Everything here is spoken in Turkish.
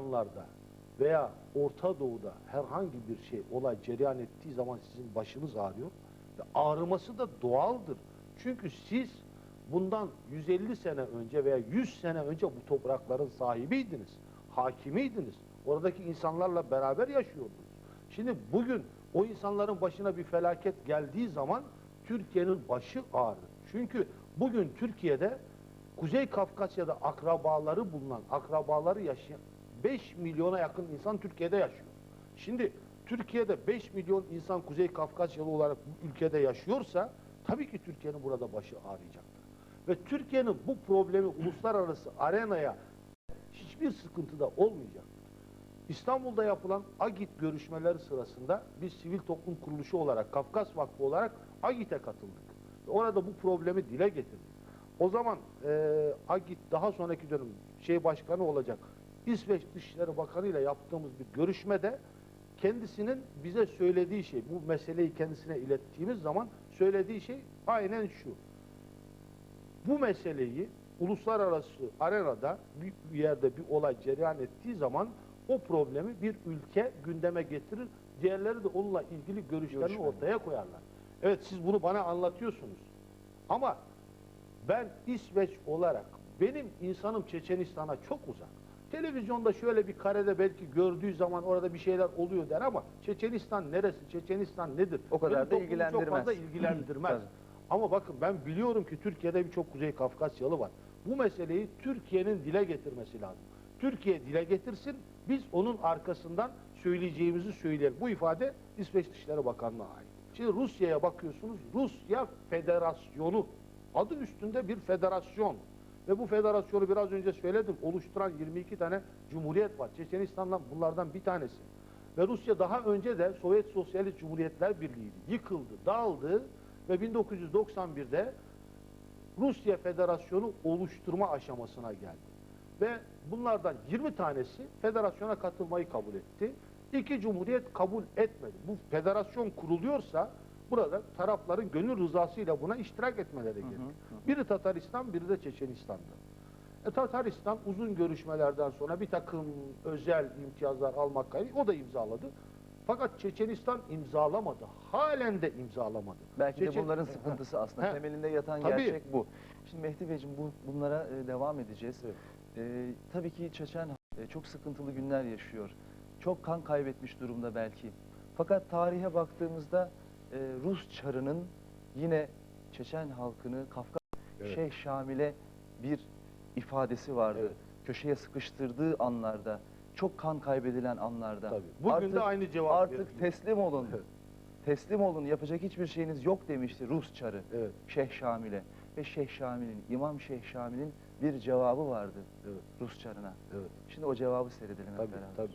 Balkanlarda veya Orta Doğu'da herhangi bir şey olay cereyan ettiği zaman sizin başınız ağrıyor. Ve ağrıması da doğaldır. Çünkü siz bundan 150 sene önce veya 100 sene önce bu toprakların sahibiydiniz. Hakimiydiniz. Oradaki insanlarla beraber yaşıyordunuz. Şimdi bugün o insanların başına bir felaket geldiği zaman Türkiye'nin başı ağrır. Çünkü bugün Türkiye'de Kuzey Kafkasya'da akrabaları bulunan, akrabaları yaşayan 5 milyona yakın insan Türkiye'de yaşıyor. Şimdi Türkiye'de 5 milyon insan Kuzey Kafkasyalı olarak bu ülkede yaşıyorsa tabii ki Türkiye'nin burada başı ağrıyacaktır. Ve Türkiye'nin bu problemi uluslararası arenaya hiçbir sıkıntıda olmayacaktır. İstanbul'da yapılan AGİT görüşmeleri sırasında biz sivil toplum kuruluşu olarak, Kafkas Vakfı olarak AGİT'e katıldık. Ve Orada bu problemi dile getirdik. O zaman e, AGİT daha sonraki dönem şey başkanı olacak. İsveç Dışişleri Bakanı ile yaptığımız bir görüşmede kendisinin bize söylediği şey, bu meseleyi kendisine ilettiğimiz zaman söylediği şey aynen şu bu meseleyi uluslararası arenada bir yerde bir olay cereyan ettiği zaman o problemi bir ülke gündeme getirir. Diğerleri de onunla ilgili görüşlerini Görüşmeler. ortaya koyarlar. Evet siz bunu bana anlatıyorsunuz. Ama ben İsveç olarak benim insanım Çeçenistan'a çok uzak. Televizyonda şöyle bir karede belki gördüğü zaman orada bir şeyler oluyor der ama Çeçenistan neresi, Çeçenistan nedir? O kadar Benim da ilgilendirmez. Çok fazla ilgilendirmez. Ama bakın ben biliyorum ki Türkiye'de birçok Kuzey Kafkasyalı var. Bu meseleyi Türkiye'nin dile getirmesi lazım. Türkiye dile getirsin, biz onun arkasından söyleyeceğimizi söyleyelim. Bu ifade İsveç Dışişleri Bakanlığı'na ait. Şimdi Rusya'ya bakıyorsunuz, Rusya Federasyonu. Adı üstünde bir federasyon. Ve bu federasyonu biraz önce söyledim, oluşturan 22 tane cumhuriyet var. Çeçenistan'dan bunlardan bir tanesi. Ve Rusya daha önce de Sovyet Sosyalist Cumhuriyetler Birliği'ydi. Yıkıldı, dağıldı ve 1991'de Rusya Federasyonu oluşturma aşamasına geldi. Ve bunlardan 20 tanesi federasyona katılmayı kabul etti. İki cumhuriyet kabul etmedi. Bu federasyon kuruluyorsa burada tarafların gönül rızasıyla buna iştirak etmeleri gerekir. Biri Tataristan, biri de Çeçenistan'dı. E, Tataristan uzun görüşmelerden sonra bir takım özel imtiyazlar almak kaydıyla o da imzaladı. Fakat Çeçenistan imzalamadı. Halen de imzalamadı. Belki de Çeçen- bunların sıkıntısı aslında. He. Temelinde yatan Tabii. gerçek bu. Şimdi Mehdi Beyciğim bu, bunlara e, devam edeceğiz. Evet. E, tabii ki Çeçen e, çok sıkıntılı günler yaşıyor. Çok kan kaybetmiş durumda belki. Fakat tarihe baktığımızda e, Rus çarının yine Çeçen halkını Kafkas Evet. Şeyh Şamil'e bir ifadesi vardı. Evet. Köşeye sıkıştırdığı anlarda, çok kan kaybedilen anlarda. Tabii. Bugün de aynı cevap Artık veriliyor. teslim olun. Evet. Teslim olun. Yapacak hiçbir şeyiniz yok demişti Rus çarı. Evet, Şeyh Şamil'e. Ve Şeyh Şamil'in, İmam Şeyh Şamil'in bir cevabı vardı evet, Rus çarına. evet. Şimdi o cevabı seyredelim hep Tabii, beraber. tabii.